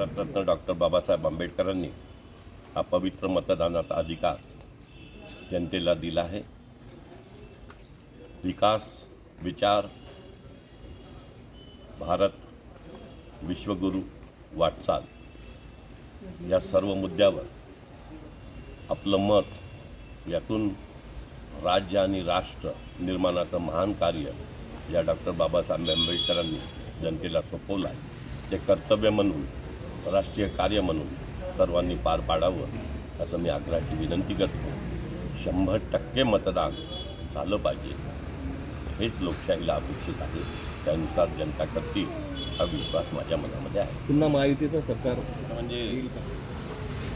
Bharat Ratna doctor Babasaheb आंबेडकरांनी हा पवित्र मतदानाचा अधिकार जनतेला दिला आहे. विकास विचार भारत विश्वगुरू वाटचाल या सर्व मुद्द्यावर आपलं मत यातून राज्य आणि राष्ट्र निर्माणाचं महान कार्य या डॉक्टर बाबासाहेब आंबेडकरांनी जनतेला सोपवलं आहे. ते कर्तव्य म्हणून राष्ट्रीय कार्य म्हणून सर्वांनी पार पाडावं असं मी आग्रहाची विनंती करतो. शंभर टक्के मतदान झालं पाहिजे. हेच लोकशाहीला अपेक्षित आहे. त्यानुसार जनता करतील हा विश्वास माझ्या मनामध्ये आहे. पुन्हा महायुतीचं सरकार म्हणजे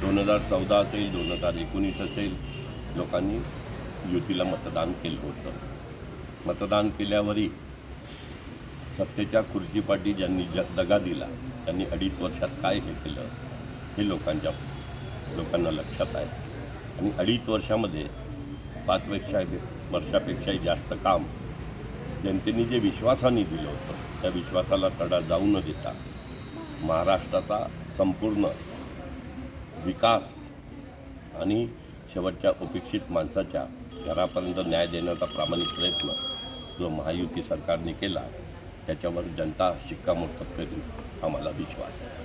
दोन हजार चौदा असेल दोन हजार एकोणीस असेल लोकांनी युतीला मतदान केलं होतं. मतदान केल्यावरही सत्तेच्या खुर्चीपाठी ज्यांनी ज दगा दिला त्यांनी अडीच वर्षात काय हे केलं हे लोकांच्या लोकांना लक्षात आहे. आणि अडीच वर्षामध्ये पाचपेक्षा वर्षापेक्षाही जास्त काम जनतेने जे विश्वासाने दिलं होतं त्या विश्वासाला तडा जाऊ न देता महाराष्ट्राचा संपूर्ण विकास आणि शेवटच्या उपेक्षित माणसाच्या घरापर्यंत न्याय देण्याचा प्रामाणिक प्रयत्न जो महायुती सरकारने केला त्याच्यावर जनता शिक्कामोर्तब करेल आम्हाला विश्वास आहे.